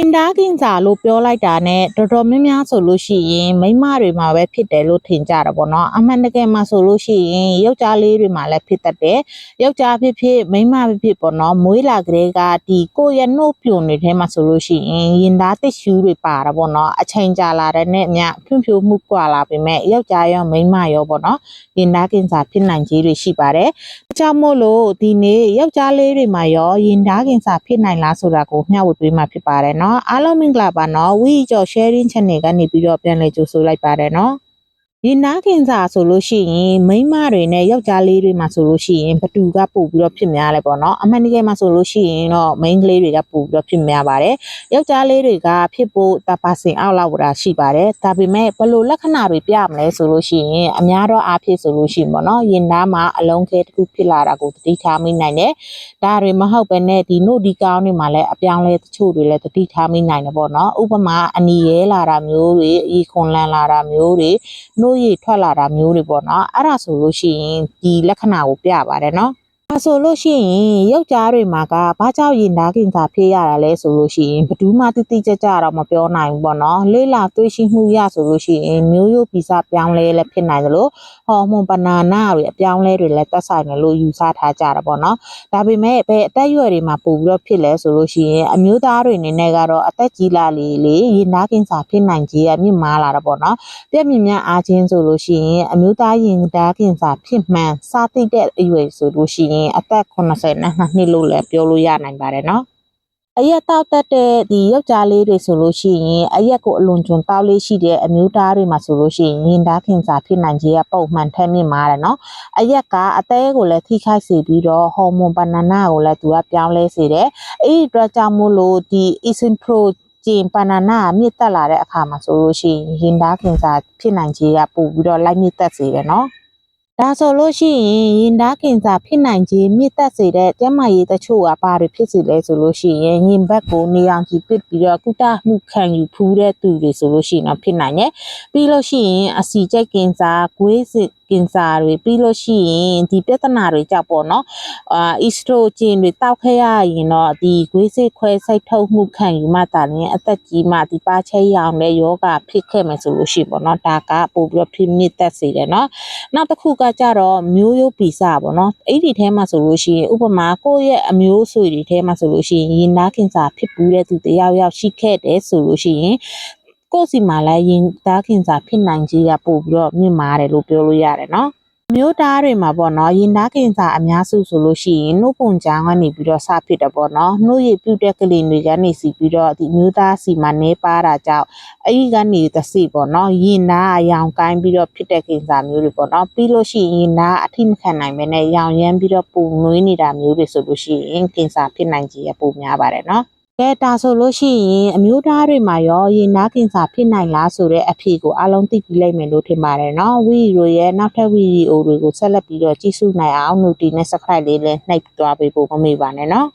င်တားကင်စာလို့ပြောလိုက်တာနဲ့တော်တော်များများဆိုလို့ရှိရင်မိန်းမတွေမှာပဲဖြစ်တယ်လို့ထင်ကြတာပေါ့နော်အမှန်တကယ်မှာဆိုလို့ရှိရင်ယောက်ျားလေးတွေမှာလည်းဖြစ်တတ်တယ်ယောက်ျားဖြစ်ဖြစ်မိန်းမဖြစ်ဖြစ်ပေါ့နော်မွေးလာကလေးကဒီကိုယ့်ရဲ့နှုတ်ပြွန်တွေထဲမှာဆိုလို့ရှိရင်ရင်သားတစ်ရှူးတွေပါတာပေါ့နော်အချိန်ကြာလာတဲ့နဲ့အမျှဖြွန့်ဖြိုးမှုကွာလာပေမဲ့ယောက်ျားရောမိန်းမရောပေါ့နော်ရင်သားကင်စာဖြစ်နိုင်ခြင်းတွေရှိပါတယ်ဒါကြောင့်မို့လို့ဒီနေ့ယောက်ျားလေးတွေမှာရောရင်သားကင်စာဖြစ်နိုင်လားဆိုတာကိုမျှဝေပေးမှာဖြစ်ပါတယ်နော်အားလုံးမင်္ဂလာပါနော်ဝီကျော် sharing channel ကနေပြီးတော့ပြန်လည်ကြိုဆိုလိုက်ပါတယ်နော် ရင်နာခင်စာဆိုလို့ရှိရင်မိန်းမတွေနဲ့ယောက်ျားလေးတွေမှာဆိုလို့ရှိရင်ဘသူကပို့ပြီးတော့ဖြစ်များလဲပေါ့နော်အမှန်တကယ်မှာဆိုလို့ရှိရင်တော့မိန်းကလေးတွေကပို့ပြီးတော့ဖြစ်များပါတယ်ယောက်ျားလေးတွေကဖြစ်ဖို့တပါစင်အောက်လောက်တာရှိပါတယ်ဒါပေမဲ့ဘယ်လိုလက္ခဏာတွေပြမလဲဆိုလို့ရှိရင်အများတော့အားဖြစ်ဆိုလို့ရှိရင်ပေါ့နော်ရင်သားမှာအလုံးခဲတစ်ခုဖြစ်လာတာကိုသတိထားမိနိုင်တယ်ဒါတွေမဟုတ်ပဲနဲ့ဒီနို့ဒီကောင်းတွေမှာလည်းအပြောင်းလဲတချို့တွေလည်းသတိထားမိနိုင်တယ်ပေါ့နော်ဥပမာအနီရဲလာတာမျိုးတွေအီခွန်လန်လာတာမျိုးတွေနှိုးရည်ထွက်လာတာမျိုးတွေပေါ့နော်အဲ့ဒါဆိုလို့ရှိရင်ဒီလက္ခဏာကိုပြပါတယ်နော်ဒါ ဆိုလို့ရှိရင်ယောက်ျားတွေမှာကဘာကြောင့်ရင်သားကင်စာဖြစ်ရတာလဲဆိုလို့ရှိရင်ဘယ်သူမှတိတိကျကျတော့မပြောနိုင်ဘူးပေါ့နော်လေးလာတွေးရှိမှုရဆိုလို့ရှိရင်မျိုးရိုးဗီဇပြောင်းလဲလည်းဖြစ်နိုင်တယ်လို့ဟော်မွန်ဘနာနာတွေအပြောင်းလဲတွေလည်းတက်ဆိုင်တယ်လို့ယူဆထားကြတာပေါ့နော်ဒါပေမဲ့ဘယ်အသက်အရွယ်တွေမှာပို့ပြီးတော့ဖြစ်လဲဆိုလို့ရှိရင်အမျိုးသားတွေအနေနဲ့ကတော့အသက်ကြီးလာလေလေရင်သားကင်စာဖြစ်နိုင်ခြင်းအမြင့်မားလာတာပေါ့နော်ပြက်မြင့်များအားချင်းဆိုလို့ရှိရင်အမျိုးသားရင်သားခင်စာဖြစ်မှန်စသည့်တဲ့အရွယ်ဆိုလို့ရှိရင်အသက်82နှစ်လို့လည်းပြောလို့ရနိုင်ပါတယ်နော်အရက်တောက်တတ်တဲ့ဒီယောက်ျားလေးတွေဆိုလို့ရှိရင်အရက်ကိုအလွန်ကျွံတောက်လေးရှိတဲ့အမျိုးသားတွေမှာဆိုလို့ရှိရင်ရင်သားခင်စာဖြစ်နိုင်ခြင်းကပုံမှန်ထက်မြင့်မာတယ်နော်အရက်ကအသေးကိုလည်းထိခိုက်စေပြီးတော့ဟော်မွန်ဘနာနာကိုလည်းသူကပြောင်းလဲစေတယ်အဲ့ဒီအတွက်ကြောင့်မို့လို့ဒီ Isinpro ကျင်ဘနာနာမြင့်တက်လာတဲ့အခါမှာဆိုလို့ရှိရင်ရင်သားခင်စာဖြစ်နိုင်ခြင်းကပို့ပြီးတော့လိုက်မြင့်တက်စေတယ်နော် ဒါဆိုလို့ရှိရင်ရင်သားခင်စာဖြစ်နိုင်ခြင်းမြင့်တက်စေတဲ့ကျန်းမာရေးတချို့ကဘာတွေဖြစ်စေလဲဆိုလို့ရှိရင်ရင်ဘက်ကိုနေအောင်ကြည့်ပစ်ပြီးတော့ကုသမှုခံယူဖူးတဲ့သူတွေဆိုလို့ရှိရင်တော့ဖြစ်နိုင်တယ်ပြီးလို့ရှိရင်အစီကျက်ကင်စာဂွေးစစ် ကင်စာတွေပြီးလို့ရှိရင်ဒီပြဿနာတွေကြောက်ပေါ့နော်အာအီစတိုဂျင်တွေတောက်ခဲ့ရရင်တော့ဒီဂွေးစစ်ခွဲစိတ်ထုတ်မှုခံယူမှတာလည်းအသက်ကြီးမှဒီပါချဲရောင်တဲ့ယောဂဖြစ်ခဲ့မယ်ဆိုလို့ရှိရင်ပေါ့နော်ဒါကပို့ပြီးတော့ဖြစ်မြင့်သက်စေတယ်နော်နောက်တစ်ခုကကြတော့မျိုးရိုးဗီဇပေါ့နော်အဲ့ဒီထဲမှာဆိုလို့ရှိရင်ဥပမာကိုယ့်ရဲ့အမျိုးဆွေတွေထဲမှာဆိုလို့ရှိရင်ရင်သားခင်စာဖြစ်ပူးတဲ့သူတယောက်ယောက်ရှိခဲ့တယ်ဆိုလို့ရှိရင် ကိုယ့်စီမှာလည်းရင်သားခင်စာဖြစ်နိုင်ကြီးကပို့ပြီးတော့မြင့်မာတယ်လို့ပြောလို့ရတယ်နော်မျိုးသားတွေမှာပေါ့နော်ရင်သားခင်စာအများစုဆိုလို့ရှိရင်နှုတ်ပုံချောင်းကနေပြီးတော့စဖြစ်တယ်ပေါ့နော်နှုတ်ရည်ပြုတ်တဲ့ကလေးတွေကနေစီပြီးတော့ဒီမျိုးသားစီမှာနေပါတာကြောင့်အဲ့ဒီကနေသစီပေါ့နော်ရင်သားအယောင်ကိုင်းပြီးတော့ဖြစ်တဲ့ခင်စာမျိုးတွေပေါ့နော်ပြီးလို့ရှိရင်ရင်သားအထိမခံနိုင်ပဲနဲ့ရောင်ရမ်းပြီးတော့ပုံနွေးနေတာမျိုးတွေဆိုလို့ရှိရင်ခင်စာဖြစ်နိုင်ကြီးကပိုများပါတယ်နော် ကဲဒါဆိုလို့ရှိရင်အမျိုးသားတွေမှာရောရင်နာကင်ဆာဖြစ်နိုင်လားဆိုတဲ့အဖြေကိုအားလုံးသိပြီးလိမ့်မယ်လို့ထင်ပါတယ်နော်ဝီဒီယိုရဲ့နောက်ထပ်ဗီဒီယိုတွေကိုဆက်လက်ပြီးတော့ကြည့်ရှုနိုင်အောင် notification နဲ့ subscribe လေးလည်းနှိပ်သွားပေးဖို့မမေ့ပါနဲ့နော်